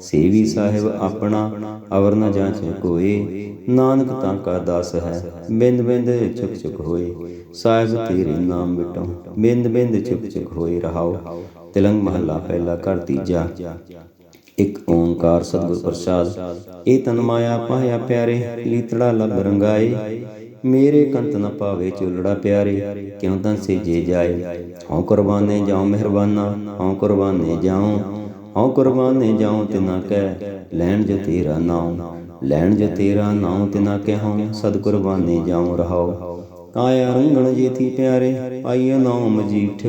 ਸੇਵੀ ਸਾਹਿਬ ਆਪਣਾ, ਅਵਰ ਨ ਜਾਂਚੇ ਕੋਏ। ਨਾਨਕ ਤਾਂ ਕਾ ਦਾਸ ਹੈ, ਬਿੰਦ ਬਿੰਦ ਚੁਕ ਚੁਕ ਹੋਏ। ਸਾਹਿਬ ਤੇਰੇ ਨਾਮ ਮਿਟੋ ਬਿੰਦ ਬਿੰਦ ਚੁਕ ਚੁਕ ਹੋਏ ਰਹਾਉ ਤਿਲੰਗ ਮਹੱਲਾ ਪਹਿਲਾ ਕਰ ਤੀਜਾ। ਇੱਕ ਓੰਕਾਰ ਸਤਿਗੁਰ ਪ੍ਰਸਾਦ। ਇਹ ਤਨ ਮਾਇਆ ਪਾਇਆ ਪਿਆਰੇ, ਲੀਤੜਾ ਲਗ ਰੰਗਾਏ। ਮੇਰੇ ਕੰਤ ਨ ਪਾਵੇ ਚੁਲੜਾ ਪਿਆਰੇ, ਕਿਉਂ ਤਨ ਸੇ ਜੇ ਜਾਏ? ਹਉ ਕੁਰਬਾਨੇ ਜਾਉ ਮਿਹਰਬਾਨਾ, ਹਉ ਕੁਰਬਾਨੇ ਜਾਉ। ਹਉ ਕੁਰਬਾਨੇ ਜਾਉ ਤਿਨਾ ਕਹਿ ਲੈਣ ਜੋ ਤੇਰਾ ਨਾਮ ਲੈਣ ਜੋ ਤੇਰਾ ਨਾਮ ਤਿਨਾ ਕਹਿ ਸਦ ਕੁਰਬਾਨੇ ਜਾਉ ਰਹਾਉ। ਕਾਇਆ ਰੰਗਣ ਜੀਤੀ ਪਿਆਰੇ ਪਾਈਏ ਨਾਮ ਮਜੀਠ।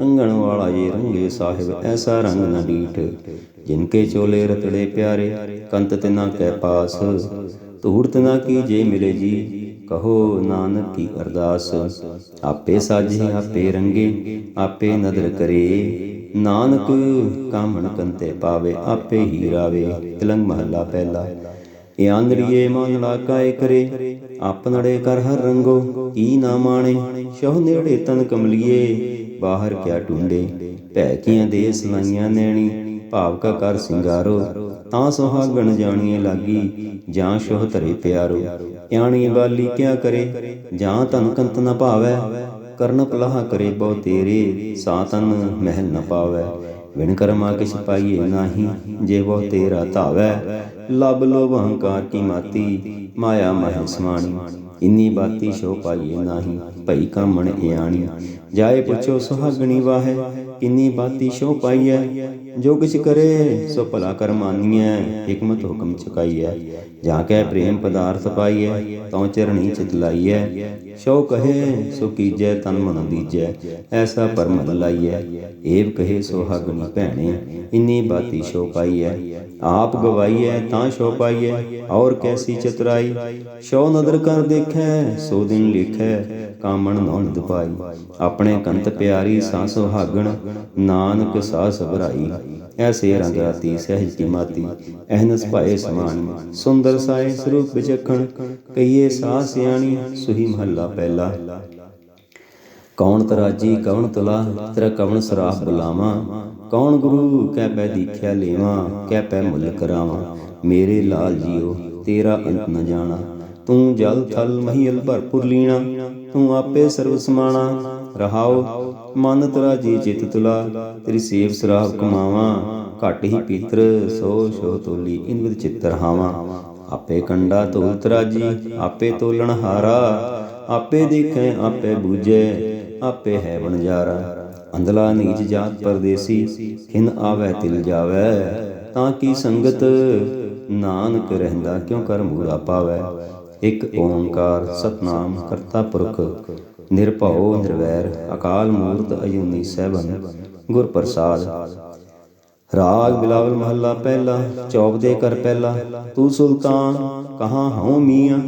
ਰੰਗਣ ਵਾਲਾ ਜੇ ਰੰਗੇ ਸਾਹਿਬ, ਐਸਾ ਰੰਗ ਨਾ ਡੀਠ। ਜਿਨਕੇ ਚੋਲੇ ਰਤੜੇ ਪਿਆਰੇ, ਕੰਤ ਤਿਨਾ ਕੈ ਪਾਸ। ਧੂੜਤ ਨਾ ਕੀ ਜੇ ਮਿਲੇ ਜੀ, ਕਹੋ ਨਾਨਕ ਕੀ ਅਰਦਾਸ। ਆਪੇ ਸਾਜੇ, ਆਪੇ ਰੰਗੇ, ਆਪੇ ਨਦਰ ਕਰੇ। ਨਾਨਕ ਕਾਮਣ ਕੰਤੇ ਪਾਵੇ, ਆਪੇ ਹੀ ਰਾਵੇ। ਤਿਲੰਗ ਮਹੱਲਾ ਪਹਿਲਾ। ਇਹ ਆਂਦੜੀਏ ਮਨ ਲਾਕਾਏ ਕਰੇ ਆਪਨੜੇ ਕਰ ਹਰ ਰੰਗੋ। ਕੀ ਨਾ ਮਾਣੇ, ਸ਼ਹੁ ਨੇੜੇ ਤਨ ਕਮਲੀਏ। ਬਾਹਰ ਕਿਆ ਟੁੰਡੇ ਭੈ ਕੀਆਂ ਦੇ ਸਲਾਈਆਂ ਨੈਣੀ। ਭਾਵ ਕਾ ਕਰ ਸਿੰਗਾਰੋ, ਤਾਂ ਸੁਹਾਗਣ ਜਾਣੀਏ ਲਾਗੀ, ਜਾਂ ਸ਼ੋਹ ਧਰੇ ਪਿਆਰੋ। ਆਣੀ ਬਾਲੀ ਕਿਆ ਕਰੇ, ਜਾਂ ਤਨ ਕੰਤ ਨ ਭਾਵੈ। ਕਰਨ ਪਲਾਹ ਕਰੇ ਬਹੁ ਤੇਰੇ, ਸਾ ਤਨ ਮਹਿਲ ਨ ਪਾਵੈ। ਵਿਣ ਕਰਮਾ ਕਿਛ ਪਾਈਏ ਨਾਹੀ, ਜੇ ਬਹੁ ਤੇਰਾ ਧਾਵੈ। ਲਬ ਲੋਭ ਹੰਕਾਰ ਕੀ ਮਾਤੀ, ਮਾਇਆ ਮਹਿ ਸਮਾਣੀ। ਇੰਨੀ ਬਾਤੀ ਸ਼ੋ ਪਾਈਏ ਨਾਹੀ, ਭਈ ਕਾਮਣ ਇਆਣੀ। ਜਾਏ ਪੁੱਛੋ ਸੁਹਾਗਣੀ ਵਾਹੈ ਕਿੰਨੀ ਬਾਤੀ ਸ਼ੋ ਪਾਈਐ ਜੋ ਕਿਛ ਕਰੇ, ਸੋ ਭਲਾ ਕਰਮਾਨੀਐ ਹਕਮਤ ਹੁਕਮ ਚੁਕਾਈਐ। ਜਾਂ ਕੈ ਪ੍ਰੇਮ ਪਦਾਰਥ ਪਾਈਐ ਤਉ ਚਰਣੀ ਚਿਤ ਲਾਈਐ ਸ਼ੋ ਕਹੇ, ਸੋ ਕੀਜੈ, ਤਨ ਮਨ ਦੀਜੈ, ਐਸਾ ਪਰਮ ਲਾਈਐ। ਏਵ ਕਹੇ, ਸੋ ਸੁਹਾਗਣੀ ਭੈਣੇ, ਇੰਨੀ ਬਾਤੀ ਸ਼ੋ ਪਾਈਐ। ਆਪ ਗਵਾਈਐ, ਤਾਂ ਸ਼ੋ ਪਾਈਐ, ਔਰ ਕੈਸੀ ਚਤਰਾਈ। ਸ਼ੋ ਨਦਰ ਕਰ ਦੇਖੈ, ਸੋ ਦਿਨ ਲਿਖੈ ਕਾਮਣ ਨੌਨ ਪਾਈ। ਆਪਣੇ ਕੰਤ ਪਿਆਰੀ ਸਾ ਸੁਹਾਗਣ, ਨਾਨਕ ਸਾਹ ਸਭਰਾਈ। ਐਸੇ ਰੰਗ ਰਾਤੀ ਸਹਿਜ ਕੀ ਮਾਤੀ, ਅਹਨਸ ਭਾਏ ਸਮਾਨ। ਸੁੰਦਰ ਸਾਏ ਸਰੂਪ ਵਿਚਖਣ ਕਈਏ ਸਾ ਸਿਆਣੀ, ਸੁਹੀ ਮਹੱਲਾ ਪਹਿਲਾ। ਕੌਣ ਤਰਾਜੀ ਕੌਣ ਤੁਲਾ, ਤੇਰਾ ਕਵਣ ਸਰਾਫ ਬੁਲਾਵਾ। ਕੌਣ ਗੁਰੂ, ਕਹਿ ਪੈ ਦੀਖਿਆ ਲੇਵਾ, ਕਹਿ ਪੈ ਮੁੱਲ ਕਰਾਵਾ। ਮੇਰੇ ਲਾਲ ਜੀਓ, ਤੇਰਾ ਅੰਤ ਨ ਜਾਣਾ। ਤੂੰ ਜਲ ਥਲ ਮਹੀਲ ਭਰਪੁਰ ਲੀਣਾ। ਤੂੰ ਆਪੇ ਸਰਬ ਸਮਾਣਾ ਰਹਾਉ ਮਨ ਤਰਾਜੀ ਚਿਤ ਤੁਲਾ, ਤੇਰੀ ਸੇਵ ਸਰਾਫ ਕਮਾਵਾ, ਘਟ ਹੀ ਪੀਤਰ, ਸੋ ਸੋ ਤੋਲੀ ਇਨ ਵਿਦ ਚਿੱਤਰ ਹਾਵਾ ਆਪੇ ਕੰਡਾ ਤੋਲ ਤਰਾਜੀ ਆਪੇ ਤੋਲਣ ਹਾਰਾ, ਆਪੇ ਦੇਖੈ, ਆਪੇ ਬੂਝੈ, ਆਪੇ ਹੈ ਵਣਜਾਰਾ। ਅੰਧਲਾ ਨੀਚ ਜਾਤ ਪਰਦੇਸੀ, ਖਿਨ ਆਵੈ, ਤਿਲ ਜਾਵੈ। ਤਾਂ ਕੀ ਸੰਗਤ ਨਾਨਕ ਰਹਿੰਦਾ, ਕਿਉਂ ਕਰ ਮੂਰਾ ਪਾਵੈ? ਇੱਕ ਓੰਕਾਰ ਸਤਨਾਮ ਕਰਤਾ ਪੁਰਖ, ਨਿਰਭਉ ਨਿਰਵੈਰ ਅਕਾਲ ਮੂਰਤ ਅਜੂਨੀ ਸਹਿਬਨ ਗੁਰ ਪ੍ਰਸਾਦ ਰਾਗ ਬਿਲਾਵਲ ਮਹੱਲਾ ਪਹਿਲਾ ਚੌਪ ਦੇ ਕਰ ਪਹਿਲਾ, ਤੂੰ ਸੁਲਤਾਨ, ਕਹਾਂ ਹਉ ਮੀਆਂ,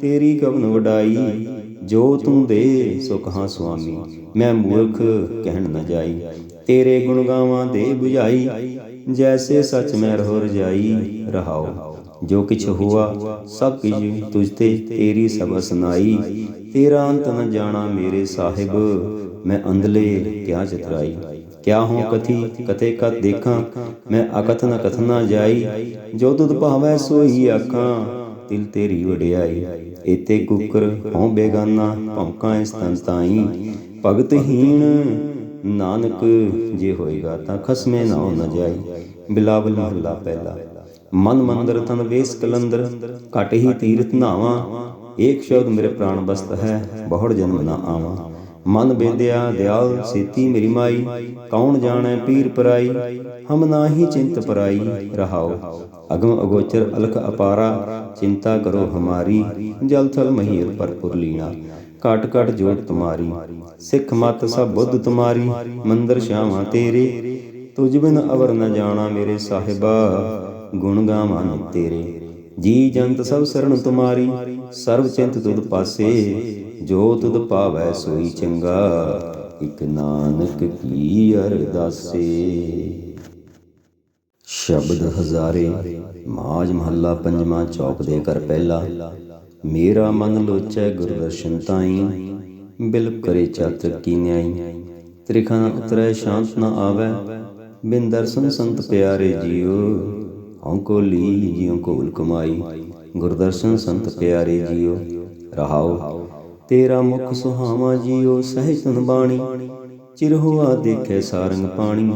ਤੇਰੀ ਕਵਨ ਵਡਾਈ, ਜੋ ਤੂੰ ਦੇ ਸੋ ਕਹਾਂ ਸੁਆਮੀ, ਮੈਂ ਮੂਰਖ ਕਹਿਣ ਨਾ ਜਾਈ। ਤੇਰੇ ਗੁਣ ਗਾਵਾਂ ਦੇ 부ਝਾਈ ਜੈਸੇ ਸੱਚ ਮੈਂ ਰਹੋ ਰਜਾਈ ਰਹਾਓ ਜੋ ਕਿਛ ਹੁਆ ਸਭ ਕਿਛ ਤੁਝ ਤੇ ਤੇਰੀ ਸਭ ਸੁਨਾਈ ਤੇਰਾ ਅੰਤ ਨ ਜਾਣਾ ਮੇਰੇ ਸਾਹਿਬ। ਮੈਂ ਅੰਧਲੇ ਕਿਆ ਚਤਰਾਈ ਕਿਆ ਹੂੰ ਕਥੀ? ਕਥੇ? ਕਤ ਦੇਖਾਂ? ਮੈਂ ਅਕਥ ਨ ਕਥਨਾ ਜਾਈ। ਜੋ ਤੁਧ ਭਾਵੈ ਸੋਈ ਆਖਾਂ ਤਿਲ ਤੇਰੀ ਵਡਿਆਈ। ਏਤੇ ਕੁਕਰ ਹਉ ਬੇਗਾਨਾ ਭੌਂਕਾਂ ਇਸ ਤਨ ਤਾਈ। ਭਗਤਹੀਣ ਨਾਨਕ ਜੇ ਹੋਏਗਾ ਤਾਂ ਖਸਮੇ ਨਾ ਨ ਜਾਈ। ਬਿਲਾਵਲ ਮਹੱਲਾ ਪਹਿਲਾ। ਮਨ ਮੰਦਰ ਤਨ ਵੇਸ ਕਲੰਦਰ, ਘਟ ਹੀ ਤੀਰਥ ਨਾਵਾ, ਏਕ ਸ਼ਬਦ ਮੇਰੇ ਪ੍ਰਾਣ ਬਸਤ ਹੈ, ਬਹੁੜ ਜਨਮ ਨਾ ਆਵਾ। ਮਨ ਬੇਦਿਆ, ਦਿਆਲ, ਸੇਤੀ ਮੇਰੀ ਮਾਈ, ਕੌਣ ਜਾਣੈ ਪੀਰ ਪਰਾਈ, ਹਮ ਨਾਹੀ ਚਿੰਤ ਪਰਾਈ, ਰਹਾਓ। ਅਗਮ ਅਗੋਚਰ ਅਲਖ ਅਪਾਰਾ, ਚਿੰਤਾ ਕਰੋ ਹਮਾਰੀ, ਜਲ ਥਲ ਮਹੀਰ ਪਰਪੁਰ ਲੀਣਾ। ਕਾਟ ਕਾਟ ਜੋਤ ਤੁਮਾਰੀ, ਸਿੱਖ ਮਤ ਸਭ ਬੁੱਧ ਤੁਮਾਰੀ, ਮੰਦਰ ਸ਼ਾਵਾਂ ਤੇਰੇ। ਤੁਝ ਬਿਨ ਅਵਰ ਨ ਜਾਣਾ ਮੇਰੇ ਸਾਹਿਬਾ ਗੁਣ ਗਾਵਾਂ ਤੇਰੇ। ਜੀ ਜੰਤ ਸਭ ਸਰਣ ਤੁਮਾਰੀ, ਸਰਬ ਚਿੰਤ ਤੁਧ ਪਾਸੇ। ਜੋ ਤੁਧ ਪਾਵੈ ਸੋਈ ਚੰਗਾ, ਇਕ ਨਾਨਕ ਕੀ ਅਰਦਾਸੇ। ਸ਼ਬਦ ਹਜ਼ਾਰੇ ਮਾਜ ਮਹੱਲਾ ਪੰਜਵਾਂ ਚੌਕ ਦੇ ਕਰ ਪਹਿਲਾ। ਮੇਰਾ ਮਨ ਲੋਚੈ ਗੁਰਦਰਸ਼ਨ ਤਾਈ ਬਿਲਪ ਕਰੇ ਚਾਤਰ ਕੀ ਨਿਆਈ। ਤ੍ਰਿਖਾ ਨ ਉਤਰੈ, ਸ਼ਾਂਤ ਨਾ ਆਵੈ, ਬਿਨ ਦਰਸ਼ਨ ਸੰਤ ਪਿਆਰੇ ਜੀਓ। ਹਉ ਲੀ ਜਿਉ ਕੋਲ ਕਮਾਈ। ਗੁਰਦਰਸ਼ਨ ਸੰਤ ਪਿਆਰੇ ਜੀਓ ਰਹਾਉ ਤੇਰਾ ਮੁਖ ਸੁਹਾਵਾ ਜੀਓ ਸਹਿਜ ਤਨ ਬਾਣੀ। ਚਿਰ ਹੋਆ ਦੇਖੈ ਸਾਰੰਗ ਪਾਣੀ।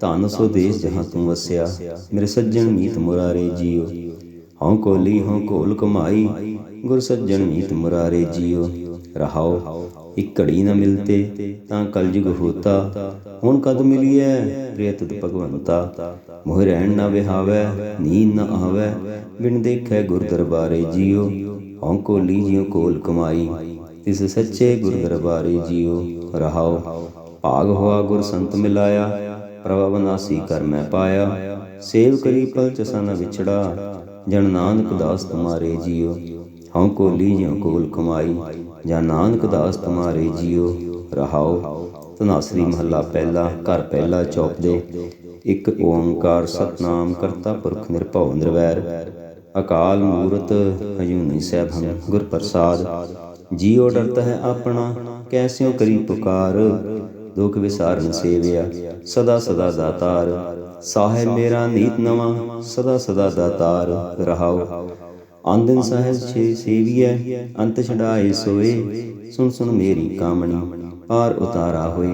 ਧਨ ਸੋ ਦੇਸ ਜਹਾਂ ਤੂੰ ਵਸਿਆ, ਮੇਰੇ ਸੱਜਣ ਮੀਤ ਮੁਰਾਰੇ ਜੀਓ। ਹਉ ਕੋਲੀ ਹਉ ਕੋਲ ਕਮਾਈ, ਗੁਰ ਸੱਜਣ ਮੀਤ ਮੁਰਾਰੇ ਜੀਓ। ਰਹਾਉ ਇੱਕ ਘੜੀ ਨ ਮਿਲਤੇ, ਤਾਂ ਕਲਯੁਗ ਹੋਤਾ। ਹੁਣ ਕਦ ਮਿਲੀਐ? ਪ੍ਰਿਯ ਤੁਧ ਭਗਵੰਤਾ। ਮੋਹ ਰਹਿਣ ਨਾ ਵਿਹਾਵੈ, ਨੀਂਦ ਨ ਆਵੈ। ਬਿਨ ਦੇਖੈ ਗੁਰ ਦਰਬਾਰੇ ਜੀਓ ਹਉ ਕੋਲੀ ਕੋਲ ਕਮਾਈ। ਤਿਸ ਸੱਚੇ ਗੁਰ ਦਰਬਾਰੇ ਜੀਓ ਰਹਾਉ ਭਾਗ ਹੋਆ ਗੁਰ ਸੰਤ ਮਿਲਾਇਆ ਪ੍ਰਭ ਬਨਾਸੀ ਕਰ ਮੈਂ ਪਾਇਆ। ਸੇਵ ਕਰੀ ਪਲ ਚਸਾ ਨ ਵਿਛੜਾ, ਜਨ ਨਾਨਕ ਦਾਸ ਤੁਮਾਰੇ ਜੀਓ ਹਉ ਕੋਲੀ ਜਿਉ ਕੋਲ ਕਮਾਈ। ਜਾਂ ਨਾਨਕ ਦਾਸ ਤੁਮਾਰੇ ਜੀਓ, ਰਹਾਓ ਤਨਾਸਰੀ ਮਹੱਲਾ ਪਹਿਲਾ, ਘਰ ਪਹਿਲਾ ਚੌਪ ਦੇ। ਇੱਕ ਓੰਕਾਰ ਸਤਨਾਮ ਕਰਤਾ ਪੁਰਖ ਨਿਰਭਉ ਨਿਰਵੈਰ। ਅਕਾਲ ਮੂਰਤ ਅਜੂਨੀ ਸੈਭੰ ਗੁਰ ਪ੍ਰਸਾਦ। ਜੀਉ ਡਰਤ ਹੈ ਆਪਣਾ ਕੈਸਿਓ ਕਰੀ ਪੁਕਾਰ। ਦੁਖ ਵਿਸਾਰਨ ਸੇਵਿਆ, ਸਦਾ ਸਦਾ ਦਾਤਾਰ। ਸਾਹਿਬ ਮੇਰਾ ਨੀਤ ਨਵਾਂ, ਸਦਾ ਸਦਾ ਦਾਤਾਰ। ਰਹਾਓ ਆਂਦਨ ਸਾਹਿਬ ਛੇ ਸੇਵੀਐ ਅੰਤ ਛਡਾਏ ਸੋਏ ਸੁਣ ਸੁਣ ਮੇਰੀ ਕਾਮਣੀ ਪਾਰ ਉਤਾਰਾ ਹੋਏ।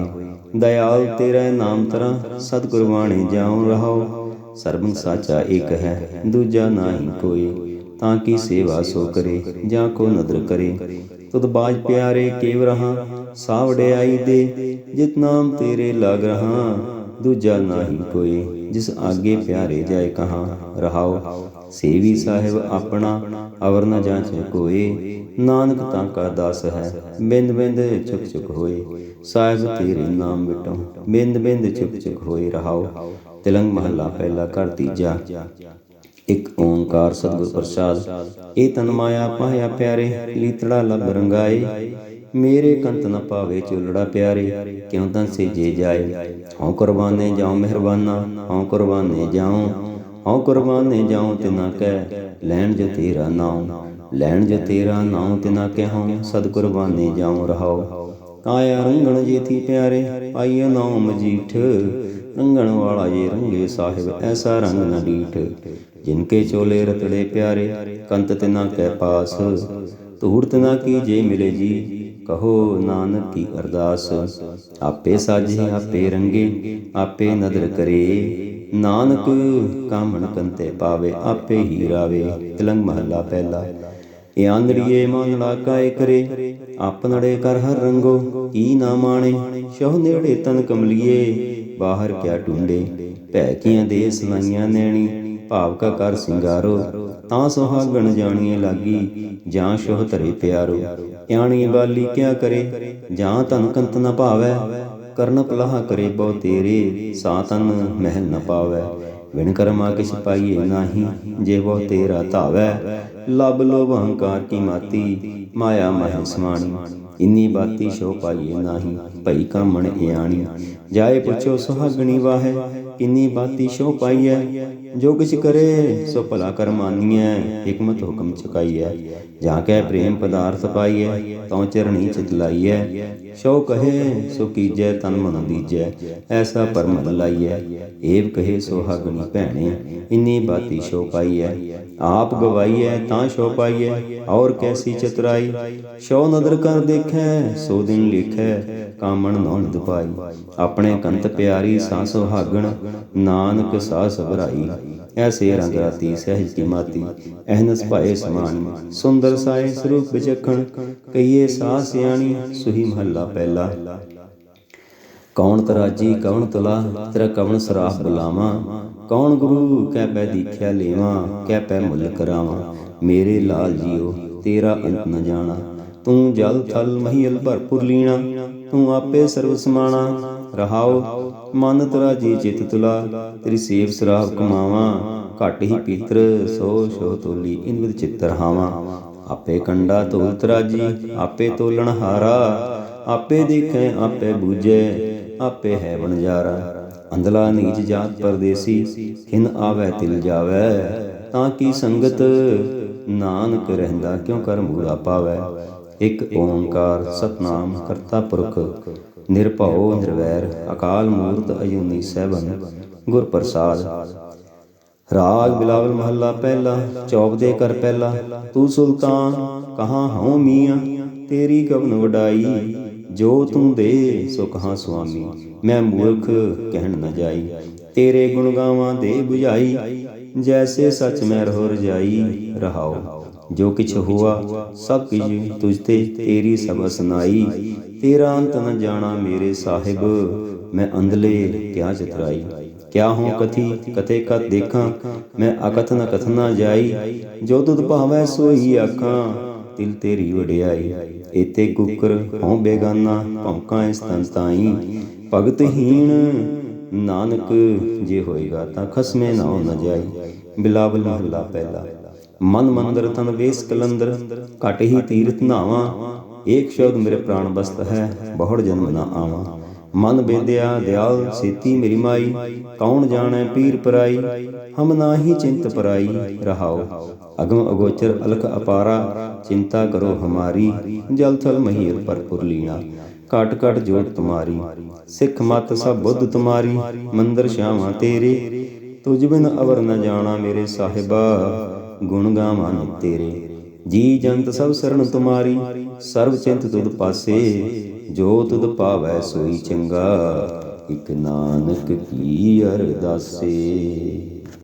ਦਇਆਲ ਤੇਰਾ ਨਾਮ ਤਰਾ ਸਤਿਗੁਰ ਬਾਣੀ ਜਾਉ ਰਹਾਉ ਸਰਬੰ ਸਾਚਾ ਇੱਕ ਹੈ ਦੂਜਾ ਨਾਹੀ ਕੋਈ ਤਾਂ ਕੀ ਸੇਵਾ ਸੋ ਕਰੇ ਜਾਂ ਕੋ ਨਦਰ ਕਰੇ। ਤੁਧ ਬਾਜ ਪਿਆਰੇ ਕੇਵ ਰਹਾ ਸਾਵੜਿਆਈ ਦੇ ਜਿਤ ਨਾਮ ਤੇਰੇ ਲਗ ਰਹਾ। ਦੂਜਾ ਨਾਹੀ ਕੋਈ ਜਿਸ ਆਗੇ ਪਿਆਰੇ ਜਾਏ ਕਹਾ ਰਹਾਉ ਸੇਵੀ ਸਾਹਿਬ ਆਪਣਾ ਅਵਰ ਨ ਜਾਂਚੇ ਕੋਏ ਨਾਨਕ ਤਾਂ ਕਾ ਦਾਸ ਹੈ, ਬਿੰਦ ਬਿੰਦ ਚੁਕ ਚੁਕ ਹੋਏ। ਸਾਹਿਬ ਤੇਰੇ ਨਾਮ ਵਿਟੋ ਬਿੰਦ ਬਿੰਦ ਚੁਕ ਚੁਕ ਹੋਏ ਰਹਾਉ ਤਿਲੰਗ ਮਹੱਲਾ ਪਹਿਲਾ ਘਰ ਤੀਜਾ। ਇੱਕ ਓੰਕਾਰ ਸਤਿਗੁਰ ਪ੍ਰਸਾਦ, ਇਹ ਤਨ ਮਾਇਆ ਪਾਇਆ ਪਿਆਰੇ, ਲੀਤੜਾ ਲਬ ਰੰਗਾਏ। ਮੇਰੇ ਕੰਤ ਨ ਪਾਵੇ ਚੁਲੜਾ ਪਿਆਰੇ, ਕਿਉ ਤਨ ਸੇ ਜੇ ਜਾਏ। ਹਉ ਕੁਰਬਾਨੇ ਜਾਉ ਮਿਹਰਬਾਨਾ, ਹਉ ਕੁਰਬਾਨੇ ਜਾਉ। ਹਉ ਕੁਰਬਾਨੇ ਜਾਉ ਤਿਨਾ ਕਹਿ ਲੈਣ ਜੋ ਤੇਰਾ ਨਾਉ, ਲੈਣ ਜੋ ਤੇਰਾ ਨਾਉ ਤਿਨਾ ਕਹਿਉ, ਸਦ ਕੁਰਬਾਨੇ ਜਾਉ ਰਹਾਉ। ਆਇਆ ਰੰਗਣ ਜੀਤੀ ਪਿਆਰੇ ਪਾਈਏ ਨਾਉ ਮਜੀਠ। ਰੰਗਣ ਵਾਲਾ ਜੇ ਰੰਗੇ ਸਾਹਿਬ, ਐਸਾ ਰੰਗ ਨ ਡੀਠ। ਜਿਨਕੇ ਚੋਲੇ ਰਤੜੇ ਪਿਆਰੇ, ਕੰਤ ਤਿਨਾ ਕੈ ਪਾਸ। ਧੂੜ ਤਿਨਾ ਕੀ ਜੇ ਮਿਲੇ ਜੀ, ਕਹੋ ਨਾਨਕ ਕੀ ਅਰਦਾਸ। ਆਪੇ ਸਾਜੇ, ਆਪੇ ਰੰਗੇ, ਆਪੇ ਨਦਰ ਕਰੇ। ਨਾਨਕ ਕਾਮਣ ਕੰਤੇ ਪਾਵੇ, ਆਪੇ ਹੀ ਰਾਵੇ, ਤਿਲੰਗ ਮਹੱਲਾ ਪਹਿਲਾ। ਇਹ ਆਂਦੜੀਏ ਮਨ ਲਾਕਾਏ ਕਰੇ ਆਪਨੜੇ ਕਰ ਹਰ ਰੰਗੋ, ਕੀ ਨਾ ਮਾਣੇ, ਸ਼ਹੁ ਨੇੜੇ ਤਨ ਕਮਲੀਏ ਬਾਹਰ ਕਿਆ ਟੁੰਡੇ ਭੈ ਕੀਆਂ ਦੇ ਸਲਾਈਆਂ ਨੈਣੀ, ਭਾਵ ਕਾ ਕਰ ਸਿੰਗਾਰੋ, ਤਾਂ ਸੁਹਾਗਣ ਜਾਣੀਏ ਲਾਗੀ, ਜਾਂ ਸ਼ੋਹ ਧਰੇ ਪਿਆਰੋ। ਆਣੀ ਬਾਲੀ ਕਿਆ ਕਰੇ, ਜਾਂ ਤਨ ਕੰਤ ਨਾ ਭਾਵੈ ਕਰਨ ਪਲਾਹ ਕਰੇ ਬਹੁ ਤੇਰੇ ਸਾ ਤਨ ਮਹਿਲ ਨ ਪਾਵੈ। ਵਿਣ ਕਰਮਾ ਕਿਛ ਪਾਈਏ ਨਾਹੀ, ਜੇ ਬਹੁ ਤੇਰਾ ਧਾਵੈ। ਲਬ ਲੋਭ ਹੰਕਾਰ ਕੀ ਮਾਤੀ, ਮਾਇਆ ਮਹਿ ਸਮਾਣੀ। ਇੰਨੀ ਬਾਤੀ ਸ਼ੋ ਪਾਈਏ ਨਾਹੀ, ਭਈ ਕਾਮਣ ਇਆਣੀ। ਜਾਏ ਪੁੱਛੋ ਸੁਹਾਗਣੀ ਵਾਹੈ ਇੰਨੀ ਬਾਤੀ ਸ਼ੋ ਪਾਈਐ ਜੋ ਕਿਛ ਕਰੇ, ਸੋ ਭਲਾ ਕਰ ਮਾਨੀਐ ਹਕਮਤ ਹੁਕਮ ਚੁਕਾਈਐ। ਜਾਂ ਕੈ ਪ੍ਰੇਮ ਪਦਾਰਥ ਪਾਈਐ ਤਉ ਚਰਣੀ ਚਿਤ ਲਾਈਐ ਸ਼ੋ ਕਹੇ, ਸੋ ਕੀਜੈ, ਤਨ ਮਨ ਦੀਜੈ, ਐਸਾ ਪਰਮ ਲਾਈਐ ਏਵ ਕਹੇ ਸੁਹਾਗਣੀ ਭੈਣੇ, ਇੰਨੀ ਬਾਤੀ ਸ਼ੋ ਪਾਈਐ। ਆਪ ਗਵਾਈਐ, ਤਾਂ ਸ਼ੋ ਪਾਈਐ, ਔਰ ਕੈਸੀ ਚਤੁਰਾਈ। ਸ਼ੋ ਨਦਰ ਕਰ ਦੇਖੈ, ਸੋ ਦਿਨ ਲਿਖੈ, ਕਾਮਣ ਨੌਨ ਦੁਪਾਈ ਆਪਣੇ ਕੰਤ ਪਿਆਰੀ ਸਾ ਸੁਹਾਗਣ, ਨਾਨਕ ਸਾ ਸਭਰਾਈ। ਐਸੇ ਰੰਗ ਰਾਤੀ ਸਹਿਜ ਕੀ ਮਾਤੀ, ਅਹਨਸ ਭਾਏ ਸਮਾਨ। ਸੁੰਦਰ ਸਾਏ ਸਰੂਪ ਵਿਚਖਣ ਕਈਏ ਸਾਹ ਸਿਆਣੀ, ਸੁਹੀ ਮਹੱਲਾ ਪਹਿਲਾ। ਕੌਣ ਤਰਾਜੀ ਕੌਣ ਤੁਲਾ, ਤੇਰਾ ਕਵਣ ਸਰਾਫ ਬੁਲਾਵਾ। ਕੌਣ ਗੁਰੂ, ਕਹਿ ਪੈ ਦੀਖਿਆ ਲੇਵਾ, ਕਹਿ ਪੈ ਮੁੱਲ ਕਰਾਵਾ। ਮੇਰੇ ਲਾਲ ਜੀਓ, ਤੇਰਾ ਅੰਤ ਨ ਜਾਣਾ। ਤੂੰ ਜਲ ਥਲ ਮਹੀਲ ਭਰਪੁਰ ਲੀਣਾ, ਤੂੰ ਆਪੇ ਸਰਵ ਸਮਾਣਾ। ਰਹਾਉ ਮਨ ਤਰਾਜੀ ਚਿਤ ਤੁਲਾ, ਤੇਰੀ ਸੇਵ ਸਰਾਫ ਕਮਾਵਾ, ਘਟ ਹੀ ਪੀਤਰ, ਸੋ ਸੋ ਤੋਲੀ, ਇਨ ਵਿਦ ਚਿੱਤ ਰਹਾਵਾ। ਆਪੇ ਕੰਡਾ ਤੋਲ ਤਰਾਜੀ, ਆਪੇ ਤੋਲਣ ਹਾਰਾ, ਆਪੇ ਦੇਖੈ, ਆਪੇ ਬੂਝੈ, ਆਪੇ ਹੈ ਵਣਜਾਰਾ। ਅੰਧਲਾ ਨੀਚ ਜਾਤ ਪਰਦੇਸੀ ਹਿਨ ਆਵੈ, ਤਿਲ ਜਾਵੈ, ਤਾਂ ਕੀ ਸੰਗਤ ਨਾਨਕ ਰਹਿੰਦਾ, ਕਿਉ ਕਰ ਮੂੜਾ ਪਾਵੈ? ਇਕ ਓੰਕਾਰ ਸਤਨਾਮ ਕਰਤਾ ਪੁਰਖ ਨਿਰਭਉ ਨਿਰਵੈਰ ਅਕਾਲ ਮੂਰਤ ਅਯੂਨੀ ਸਹਿਬਨ ਗੁਰ ਪ੍ਰਸਾਦ। ਰਾਗ ਬਿਲਾਵਲ ਮਹੱਲਾ ਪਹਿਲਾ, ਚੌਪ ਦੇ ਕਰ ਪਹਿਲਾ, ਤੂੰ ਸੁਲਤਾਨ ਕਹਾਂ ਹਉ ਮੀਆਂ, ਤੇਰੀ ਕਵਨ ਵਡਾਈ, ਜੋ ਤੂੰ ਦੇ ਸੋ ਕਹਾਂ ਸੁਆਮੀ, ਮੈਂ ਮੂਰਖ ਕਹਿਣ ਨਾ ਜਾਈ, ਤੇਰੇ ਗੁਣ ਗਾਵਾਂ ਦੇ 부ਝਾਈ ਜੈਸੇ ਸੱਚ ਮੈਂ ਰਹੋ ਰਜਾਈ ਰਹਾਓ ਜੋ ਕਿਛ ਹੁਆ ਸਭ ਕਿਛ ਤੁਝ ਤੇ ਤੇਰੀ ਸਭ ਸੁਨਾਈ ਤੇਰਾ ਅੰਤ ਨ ਜਾਣਾ ਮੇਰੇ ਸਾਹਿਬ। ਮੈਂ ਅੰਧਲੇ ਕਿਆ ਚਤਰਾਈ। ਕਿਆ ਹੋ ਕਥੀ ਕਥੇ ਕਤ ਦੇਖਾਂ। ਮੈਂ ਅਕਥ ਨ ਕਥਨਾ ਜਾਈ। ਜੋ ਤੁਧ ਭਾਵੈ ਸੋਈ ਆਖਾਂ। ਤਿਲ ਤੇਰੀ ਵਡਿਆਈ। ਏਤੇ ਕੁਕਰ ਹਉ ਬੇਗਾਨਾ ਭੌਂਕਾਂ ਇਸ ਤਨ ਤਾਈ। ਭਗਤ ਹੀਣ ਨਾਨਕ ਜੇ ਹੋਏਗਾ ਤਾਂ ਖਸਮੇ ਨਾ ਹੋ ਨ ਜਾਈ। ਬਿਲਾਵਲ ਮਹੱਲਾ ਪਹਿਲਾ। ਮਨ ਮੰਦਰ ਤਨ ਵੇਸ ਕਲੰਦਰ, ਘਟ ਹੀ ਤੀਰਥ ਨਾਵਾ, ਏਕ ਸ਼ਬਦ ਮੇਰੇ ਪ੍ਰਾਣ ਬਸਤ ਹੈ, ਬਹੁੜ ਜਨਮ ਨਾ ਆਵਾ। ਮਨ ਬੇਦਿਆ, ਦਿਆਲ, ਸੀਤੀ ਮੇਰੀ ਮਾਈ, ਕੌਣ ਜਾਣੈ ਪੀਰ ਪਰਾਈ, ਹਮ ਨਾਹੀ ਚਿੰਤ ਪਰਾਈ, ਰਹਾਓ। ਅਗਮ ਅਗੋਚਰ ਅਲਖ ਅਪਾਰਾ, ਚਿੰਤਾ ਕਰੋ ਹਮਾਰੀ, ਜਲ ਥਲ ਮਹੀਰ ਪਰਪੁਰ ਲੀਣਾ। ਕਾਟ ਘਟ ਜੋਤ ਤੁਮਾਰੀ, ਸਿੱਖ ਮਤ ਸਭ ਬੁੱਧ ਤੁਮਾਰੀ, ਮੰਦਰ ਸ਼ਾਵਾਂ ਤੇਰੇ ਤੁਝ ਬਿਨ ਅਵਰ ਨ ਜਾਣਾ ਮੇਰੇ ਸਾਹਿਬਾ। ਗੁਣ ਗਾਵਾਂ ਨਿਤ ਤੇਰੇ। ਜੀ ਜੰਤ ਸਭ ਸਰਣ ਤੁਮਾਰੀ, ਸਰਬ ਚਿੰਤ ਤੁਧ ਪਾਸੇ। ਜੋ ਤੁਧ ਪਾਵੈ ਸੋਈ ਚੰਗਾ, ਇਕ ਨਾਨਕ ਕੀ ਅਰਦਾਸੇ।